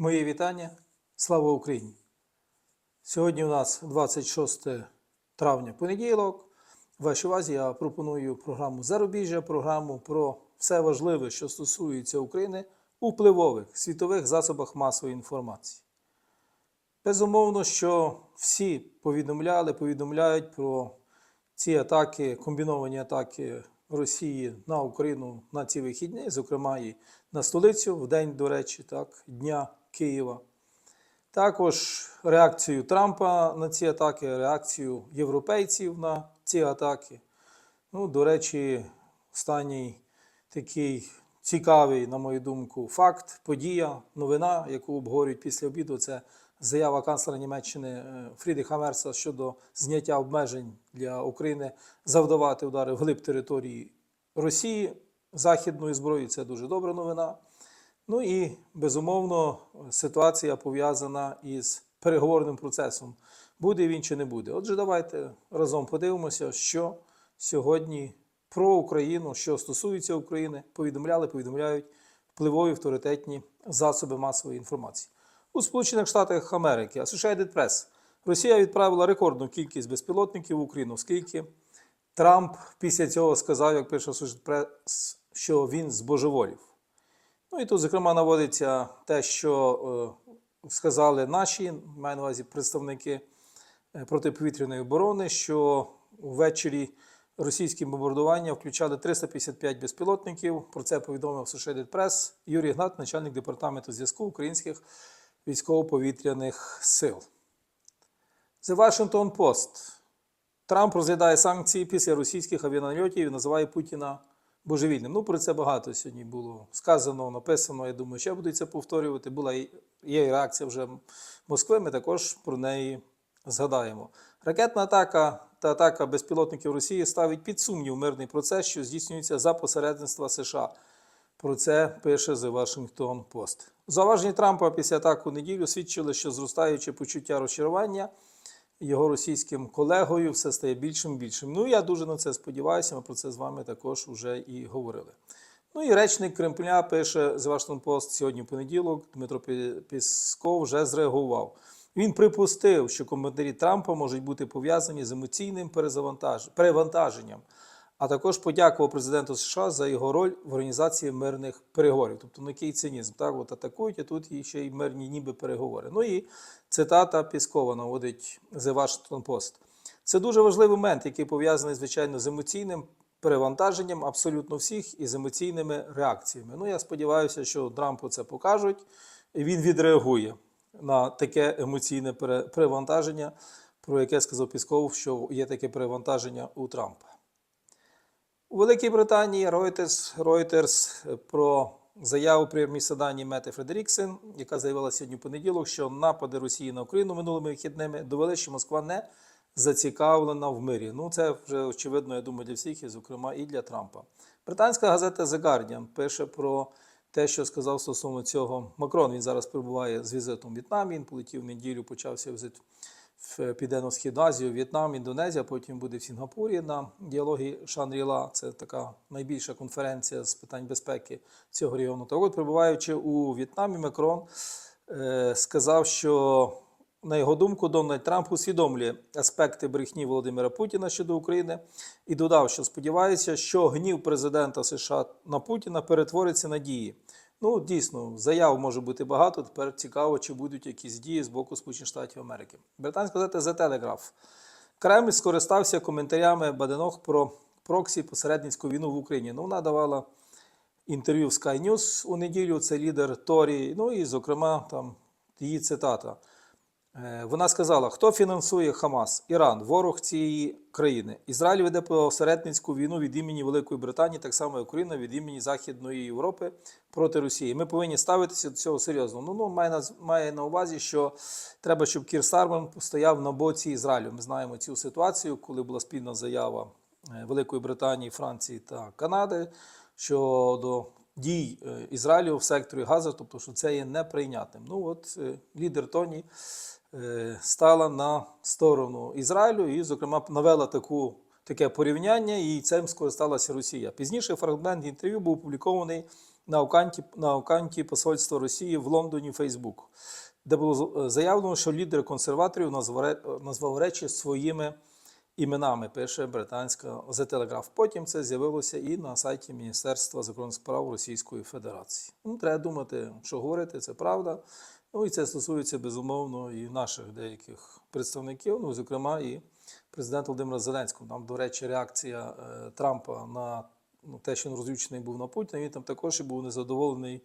Мої вітання. Слава Україні! Сьогодні у нас 26 травня понеділок. В увазі я пропоную програму Зарубіжжя, програму про все важливе, що стосується України у впливових світових засобах масової інформації. Безумовно, що всі повідомляли, повідомляють про ці атаки, комбіновані атаки Росії на Україну на ці вихідні, зокрема і на столицю в день, до речі, так, Дня Києва. Також реакцію Трампа на ці атаки, реакцію європейців на ці атаки. Ну, до речі, останній такий цікавий, на мою думку, факт, подія, новина, яку обговорюють після обіду, це заява канцлера Німеччини е, Фрідріха Мерца щодо зняття обмежень для України завдавати удари вглиб території Росії західною зброєю. Це дуже добра новина. Ну і безумовно ситуація пов'язана із переговорним процесом. Буде він чи не буде. Отже, давайте разом подивимося, що сьогодні про Україну, що стосується України, повідомляли, повідомляють впливові авторитетні засоби масової інформації. У Сполучених Штатах Америки Associated Press Росія відправила рекордну кількість безпілотників в Україну, оскільки Трамп після цього сказав, як пише Associated Press, що він збожеволів. Ну і тут, зокрема, наводиться те, що е, сказали наші, маю на увазі представники е, протиповітряної оборони, що ввечері російські бомбардування включали 355 безпілотників. Про це повідомив Associated Press Юрій Гнат, начальник департаменту зв'язку українських військово-повітряних сил. The Washington Post. Трамп розглядає санкції після російських авіанальотів і називає Путіна божевільним. Ну, про це багато сьогодні було сказано, написано. Я думаю, ще будуть це повторювати. Була і- є реакція вже Москви. Ми також про неї згадаємо. Ракетна атака та атака безпілотників Росії ставить під сумнів мирний процес, що здійснюється за посередництва США. Про це пише The Washington Post. Зауваження Трампа після атаки у неділю свідчили, що зростаюче почуття розчарування його російським колегою все стає більшим і більшим. Ну, я дуже на це сподіваюся, ми про це з вами також вже і говорили. Ну і речник Кремля пише з Вашингтон Пост сьогодні в понеділок. Дмитро Пісков вже зреагував. Він припустив, що коментарі Трампа можуть бути пов'язані з емоційним перевантаженням, а також подякував президенту США за його роль в організації мирних переговорів. Тобто, ну який цинізм, так от атакують, а тут і ще й мирні ніби переговори. Ну і цитата Піскова наводить The Washington Post. Це дуже важливий момент, який пов'язаний, звичайно, з емоційним перевантаженням абсолютно всіх і з емоційними реакціями. Ну, я сподіваюся, що Трампу це покажуть, і він відреагує на таке емоційне перевантаження, про яке сказав Пісков, що є таке перевантаження у Трампа. У Великій Британії Reuters, Reuters про заяву прем'єр-міністра Мети Фредеріксен, яка заявила сьогодні в понеділок, що напади Росії на Україну минулими вихідними довели, що Москва не зацікавлена в мирі. Ну, це вже очевидно, я думаю, для всіх, і, зокрема, і для Трампа. Британська газета The Guardian пише про те, що сказав стосовно цього Макрон. Він зараз перебуває з візитом в В'єтнамі. Він полетів в неділю, почався візит в Південно-Східну Азію, В'єтнам, Індонезія, потім буде в Сінгапурі на діалогі Шанріла. Це така найбільша конференція з питань безпеки цього регіону. Так от, перебуваючи у В'єтнамі, Макрон е, сказав, що на його думку, Дональд Трамп усвідомлює аспекти брехні Володимира Путіна щодо України і додав, що сподівається, що гнів президента США на Путіна перетвориться на дії. Ну, дійсно, заяв може бути багато. Тепер цікаво, чи будуть якісь дії з боку Сполучених Штатів Америки. Британська газета The Telegraph. Кремль скористався коментарями Баденох про проксі посередницьку війну в Україні. Ну, вона давала інтерв'ю в Sky News у неділю. Це лідер Торі. Ну і, зокрема, там її цитата. Е, Вона сказала, хто фінансує Хамас? Іран, ворог цієї країни. Ізраїль веде посередницьку війну від імені Великої Британії, так само Україна від імені Західної Європи проти Росії. Ми повинні ставитися до цього серйозно. Ну, ну має, на, має на увазі, що треба, щоб Кір Старман стояв на боці Ізраїлю. Ми знаємо цю ситуацію, коли була спільна заява е, Великої Британії, Франції та Канади щодо дій е, Ізраїлю в секторі Газа, тобто, що це є неприйнятним. Ну от е, лідер Тоні е, стала на сторону Ізраїлю і, зокрема, навела таку таке порівняння, і цим скористалася Росія. Пізніше фрагмент інтерв'ю був опублікований на аккаунті, на аккаунті Посольства Росії в Лондоні Фейсбук, де було заявлено, що лідер консерваторів назвав речі своїми іменами, пише британська The Telegraph. Потім це з'явилося і на сайті Міністерства закордонних справ Російської Федерації. Ну, треба думати, що говорити, це правда. Ну і це стосується безумовно і наших деяких представників, ну, зокрема, і президента Володимира Зеленського. Там, до речі, реакція е, Трампа на ну, те, що він розлючений був на Путіна, він там також і був незадоволений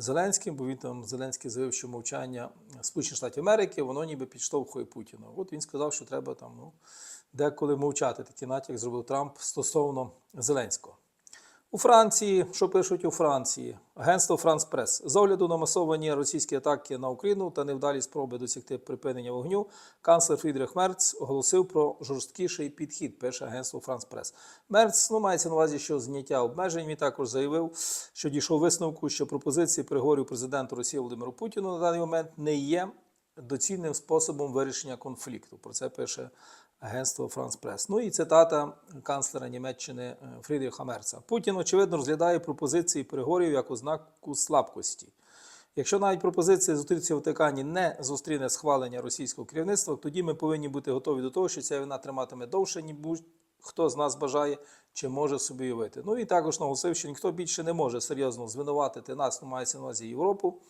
Зеленським, бо він там Зеленський заявив, що мовчання Сполучених Штатів Америки, воно ніби підштовхує Путіна. От він сказав, що треба там ну, деколи мовчати. Такий натяк зробив Трамп стосовно Зеленського. У Франції, що пишуть у Франції, агентство Франс Прес. З огляду на масовані російські атаки на Україну та невдалі спроби досягти припинення вогню, канцлер Фрідрих Мерц оголосив про жорсткіший підхід, пише агентство Франс Прес. Мерц ну, мається на увазі, що зняття обмежень. Він також заявив, що дійшов висновку, що пропозиції переговорів президенту Росії Володимиру Путіну на даний момент не є доцільним способом вирішення конфлікту. Про це пише агентство Франс Прес. Ну і цитата канцлера Німеччини е, Фрідріха Мерца. Путін, очевидно, розглядає пропозиції переговорів як ознаку слабкості. Якщо навіть пропозиція зустрітися в Ватикані не зустріне схвалення російського керівництва, тоді ми повинні бути готові до того, що ця війна триматиме довше, ніж будь-хто з нас бажає чи може собі уявити. Ну і також наголосив, що ніхто більше не може серйозно звинуватити нас, ну мається на увазі Європу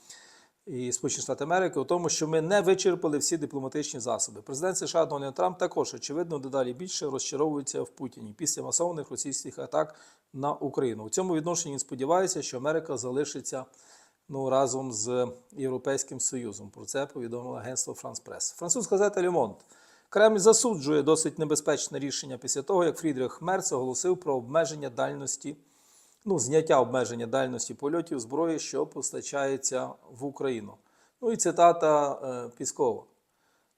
і Сполучені Штати Америки у тому, що ми не вичерпали всі дипломатичні засоби. Президент США Дональд Трамп також очевидно дедалі більше розчаровується в Путіні після масованих російських атак на Україну. У цьому відношенні він сподівається, що Америка залишиться ну, разом з Європейським Союзом. Про це повідомило агентство Франс Прес. Французька газета Люмонт. Кремль засуджує досить небезпечне рішення після того, як Фрідрих Мерц оголосив про обмеження дальності ну, зняття обмеження дальності польотів зброї, що постачається в Україну. Ну і цитата е, Піскова.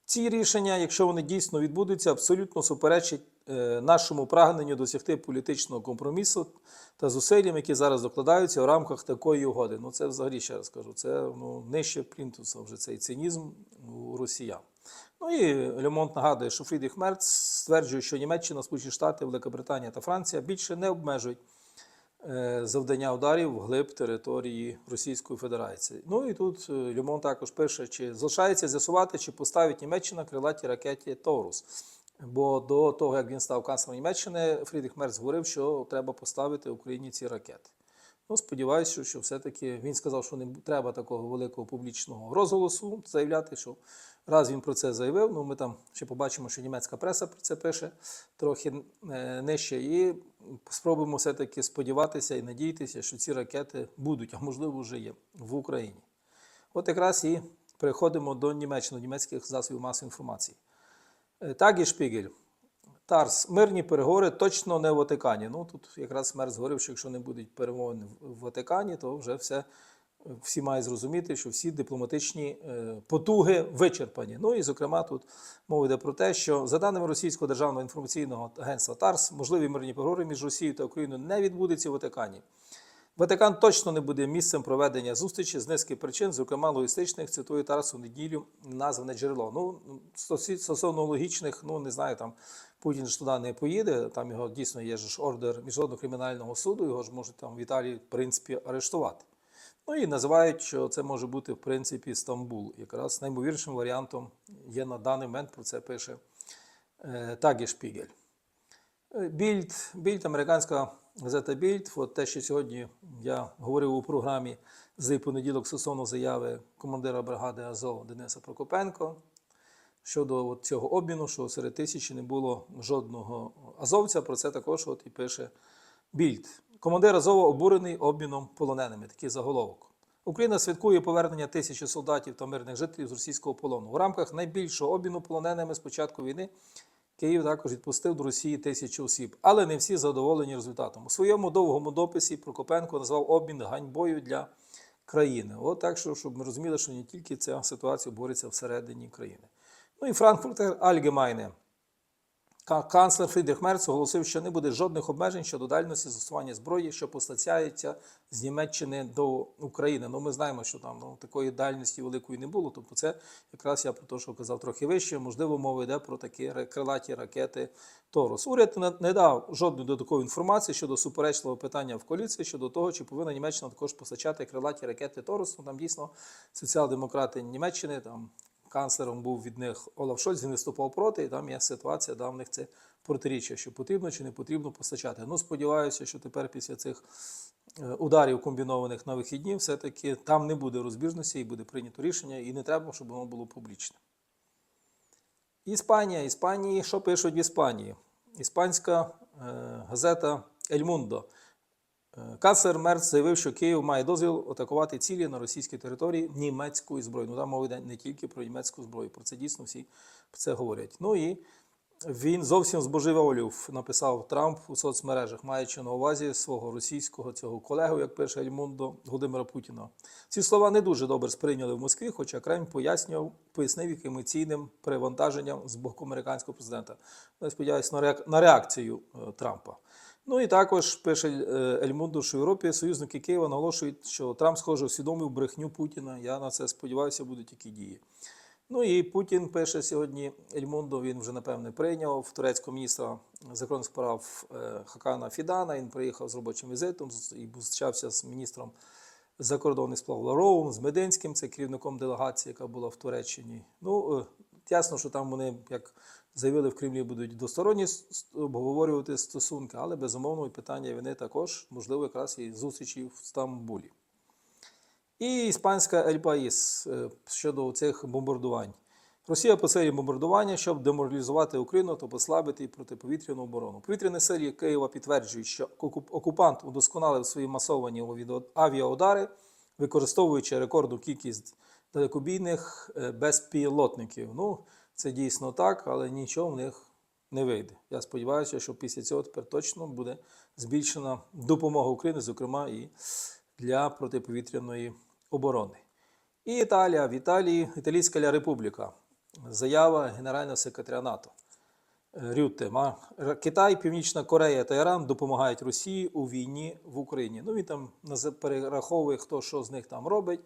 Ці рішення, якщо вони дійсно відбудуться, абсолютно суперечать е, нашому прагненню досягти політичного компромісу та зусиллям, які зараз докладаються в рамках такої угоди. Ну це взагалі ще раз кажу, це ну, нижче плінтуса вже цей цинізм у росіян. Ну і Лемонт нагадує, що Фрідріх Мерц стверджує, що Німеччина, Сполучені Штати, Великобританія та Франція більше не обмежують завдання ударів вглиб території Російської Федерації. Ну і тут е, Люмон також пише, чи залишається з'ясувати, чи поставить Німеччина крилаті ракеті Торус. Бо до того, як він став канцлером Німеччини, Фрідріх Мерц говорив, що треба поставити Україні ці ракети. Ну, сподіваюся, що, все-таки він сказав, що не треба такого великого публічного розголосу заявляти, що раз він про це заявив, ну ми там ще побачимо, що німецька преса про це пише трохи е, нижче, і спробуємо все-таки сподіватися і надіятися, що ці ракети будуть, а можливо вже є в Україні. От якраз і переходимо до Німеччини, німецьких засобів масової інформації. Е, Тагі Шпігель. Тарс, мирні переговори точно не в Ватикані. Ну тут якраз Мерц говорив, що якщо не будуть перемовини в Ватикані, то вже все всі мають зрозуміти, що всі дипломатичні е, потуги вичерпані. Ну і зокрема, тут мова йде про те, що за даними російського державного інформаційного агентства ТАРС, можливі мирні переговори між Росією та Україною не відбудеться в Ватикані. Ватикан точно не буде місцем проведення зустрічі з низки причин, зокрема логістичних, цитую Тарасу неділю назване джерело. Ну, стосовно логічних, ну не знаю, там Путін ж туди не поїде, там його дійсно є ж ордер Міжнародного кримінального суду, його ж можуть там в Італії, в принципі, арештувати. Ну і називають, що це може бути, в принципі, Стамбул. Якраз наймовірнішим варіантом є на даний момент, про це пише е, Тагі Шпігель. Е, Більд, Більд, американська газета Більд, от те, що сьогодні я говорив у програмі з понеділок стосовно заяви командира бригади Азов Дениса Прокопенко щодо от цього обміну, що серед тисячі не було жодного азовця. Про це також от і пише Більд. Командир Азова обурений обміном полоненими. Такий заголовок. Україна святкує повернення тисячі солдатів та мирних жителів з російського полону. У рамках найбільшого обміну полоненими з початку війни Київ також відпустив до Росії тисячу осіб, але не всі задоволені результатом. У своєму довгому дописі Прокопенко назвав обмін ганьбою для країни. От так, що, щоб ми розуміли, що не тільки ця ситуація бореться всередині країни. Ну і Франкфуртер Альгемайне. Ка- Канцлер Фрідріх Мерц оголосив, що не буде жодних обмежень щодо дальності застосування зброї, що постачається з Німеччини до України. Ну, ми знаємо, що там ну, такої дальності великої не було. Тобто, це якраз я про те, що казав трохи вище. Можливо, мова йде про такі крилаті ракети Торос. Уряд не дав жодної додаткової інформації щодо суперечливого питання в коаліції щодо того, чи повинна Німеччина також постачати крилаті ракети Торос. Ну, там дійсно соціал-демократи Німеччини там канцлером був від них Олаф Шольц, він виступав проти, і там є ситуація, да, в них це протиріччя, що потрібно чи не потрібно постачати. Ну, сподіваюся, що тепер після цих е, ударів комбінованих на вихідні, все-таки там не буде розбіжності і буде прийнято рішення, і не треба, щоб воно було публічне. Іспанія. Іспанії, що пишуть в Іспанії? Іспанська е, газета Ель Е, Канцлер Мерц заявив, що Київ має дозвіл атакувати цілі на російській території німецькою зброєю. Ну там мова йде не тільки про німецьку зброю, про це дійсно всі про це говорять. Ну і він зовсім збожеволів, написав Трамп у соцмережах, маючи на увазі свого російського цього колегу, як пише Ельмундо Володимира Путіна. Ці слова не дуже добре сприйняли в Москві, хоча Кремль пояснював, пояснив їх емоційним перевантаженням з боку американського президента. Ну, Я сподіваюся на реакцію е, Трампа. Ну і також пише е, Ельмундо, що в Європі союзники Києва наголошують, що Трамп, схоже, усвідомив брехню Путіна. Я на це сподіваюся, будуть тільки дії. Ну і Путін пише сьогодні Ельмундо, він вже напевне прийняв турецького міністра закордонних справ е, Хакана Фідана. Він приїхав з робочим візитом і зустрічався з міністром закордонних справ Ларовим, з Мединським, це керівником делегації, яка була в Туреччині. Ну, е, ясно, що там вони, як заявили в Кремлі, будуть с- обговорювати стосунки, але безумовно і питання війни також, можливо, якраз і зустрічі в Стамбулі. І іспанська Ель Паїс е, щодо цих бомбардувань. Росія посилює бомбардування, щоб деморалізувати Україну та послабити протиповітряну оборону. Повітряні сили Києва підтверджують, що окупант удосконалив свої масовані авіаудари, використовуючи рекордну кількість далекобійних е, безпілотників. Ну, це дійсно так, але нічого в них не вийде. Я сподіваюся, що після цього тепер точно буде збільшена допомога Україні, зокрема і для протиповітряної оборони. І Італія. В Італії Італійська Ля Републіка. Заява Генерального секретаря НАТО. Е, Рютте. Ма- Р- Китай, Північна Корея та Іран допомагають Росії у війні в Україні. Ну він там перераховує, хто що з них там робить,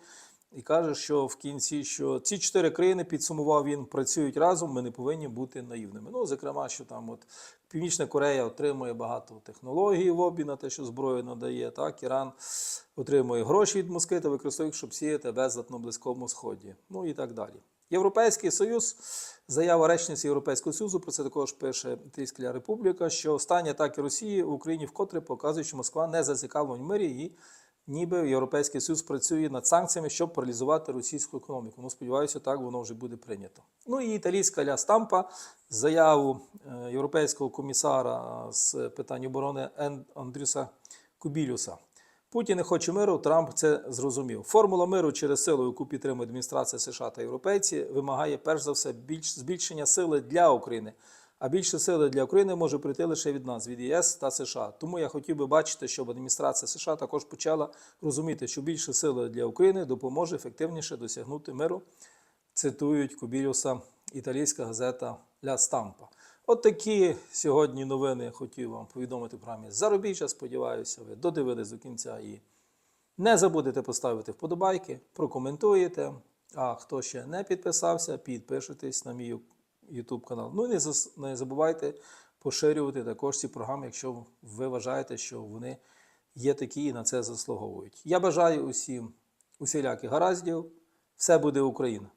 і каже, що в кінці, що ці чотири країни підсумував він, працюють разом. Ми не повинні бути наївними. Ну, зокрема, що там от Північна Корея отримує багато технологій в обмін на те, що зброю надає. Так, Іран отримує гроші від Москви та використовує, щоб сіяти безлад на Близькому Сході. Ну і так далі. Європейський Союз, заява речниці Європейського Союзу, про це також пише Італійська Республіка, що останні атаки Росії в Україні вкотре показують, що Москва не зацікавлена в мирі і ніби Європейський Союз працює над санкціями, щоб паралізувати російську економіку. Ну, сподіваюся, так воно вже буде прийнято. Ну і італійська ля Стампа, заяву е, європейського комісара з питань оборони Андрюса Кубілюса. Путін не хоче миру, Трамп це зрозумів. Формула миру через силу, яку підтримує адміністрація США та європейці, вимагає перш за все більш збільшення сили для України. А більше сили для України може прийти лише від нас, від ЄС та США. Тому я хотів би бачити, щоб адміністрація США також почала розуміти, що більше сили для України допоможе ефективніше досягнути миру. Цитують Кубілюса італійська газета Ля Стампа. От такі сьогодні новини хотів вам повідомити в програмі Зарубіжжя. Сподіваюся, ви додивились до кінця і не забудете поставити вподобайки, прокоментуєте. А хто ще не підписався, підпишитесь на мій YouTube канал. Ну і не, не забувайте поширювати також ці програми, якщо ви вважаєте, що вони є такі і на це заслуговують. Я бажаю усім усіляких гараздів. Все буде Україна!